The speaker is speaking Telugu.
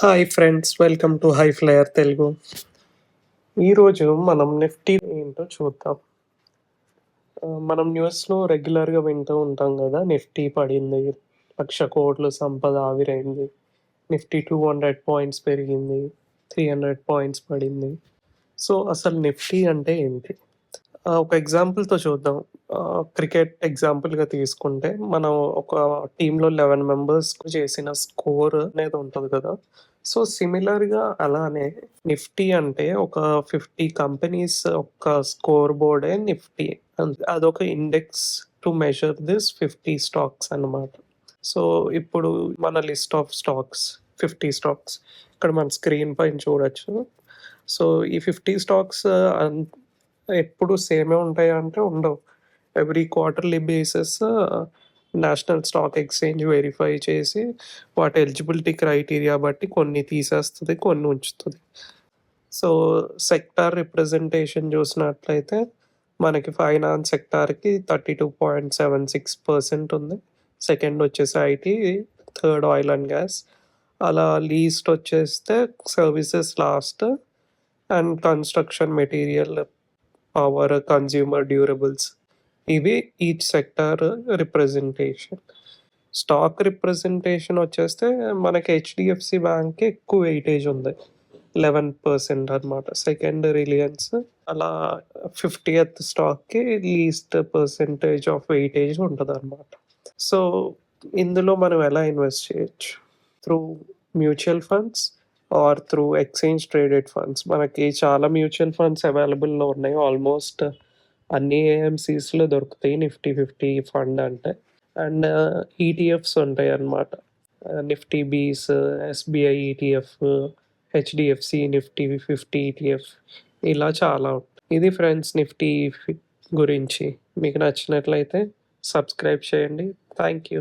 Hi friends welcome to high flyer Telugu ఈరోజు మనం నిఫ్టీ ఏంటో చూద్దాం. మనం న్యూస్లో రెగ్యులర్గా వింటూ ఉంటాం కదా నిఫ్టీ పడింది లక్ష కోట్లు సంపద ఆవిరైంది నిఫ్టీ టూ హండ్రెడ్ పాయింట్స్ పెరిగింది త్రీ హండ్రెడ్ పాయింట్స్ పడింది. సో అసలు నిఫ్టీ అంటే ఏంటి? ఒక ఎగ్జాంపుల్తో చూద్దాం. క్రికెట్ ఎగ్జాంపుల్గా తీసుకుంటే మనం ఒక టీంలో లెవెన్ మెంబర్స్కు చేసిన స్కోర్ అనేది ఉంటుంది కదా సో సిమిలర్గా అలానే నిఫ్టీ అంటే ఒక ఫిఫ్టీ కంపెనీస్ ఒక స్కోర్ బోర్డే నిఫ్టీ. అదొక index to measure this fifty stocks అన్నమాట. సో ఇప్పుడు మన list of stocks fifty stocks ఇక్కడ మన స్క్రీన్ పైన చూడొచ్చు. సో ఈ ఫిఫ్టీ స్టాక్స్ ఎప్పుడు సేమే ఉంటాయి అంటే ఉండవు. Every quarterly basis national stock exchange verify చేసి వాటి ఎలిజిబిలిటీ క్రైటీరియా బట్టి కొన్ని తీసేస్తుంది కొన్ని ఉంచుతుంది. సో సెక్టార్ రిప్రజెంటేషన్ చూసినట్లయితే మనకి finance సెక్టార్కి thirty two point seven six percent ఉంది. సెకండ్ వచ్చేసి IT third oil and gas. అలా లీస్ట్ వచ్చేస్తే services last and construction material power consumer durables. ఇవి each sector representation stock representation వచ్చేస్తే మనకి హెచ్డిఎఫ్సి బ్యాంక్కి ఎక్కువ వెయిటేజ్ ఉంది. లెవెన్ పర్సెంట్ అనమాట సెకండ్ రిలయన్స్ అలా ఫిఫ్టీయత్ స్టాక్కి లీస్ట్ పర్సెంటేజ్ ఆఫ్ వెయిటేజ్ ఉంటుంది అనమాట సో ఇందులో మనం ఎలా ఇన్వెస్ట్ చేయొచ్చు? Through mutual funds or through exchange traded funds మనకి చాలా మ్యూచువల్ ఫండ్స్ అవైలబుల్లో ఉన్నాయి. ఆల్మోస్ట్ అన్ని ఏఎంసీస్లో దొరుకుతాయి నిఫ్టీ ఫిఫ్టీ ఫండ్ అంటే. అండ్ ఈటీఎఫ్స్ ఉంటాయి అన్నమాట. Nifty BeES SBI ETF HDFC Nifty fifty ETF ఇలా చాలా ఉంటాయి. ఇది ఫ్రెండ్స్ నిఫ్టీ గురించి. మీకు నచ్చినట్లయితే సబ్స్క్రైబ్ చేయండి. Thank you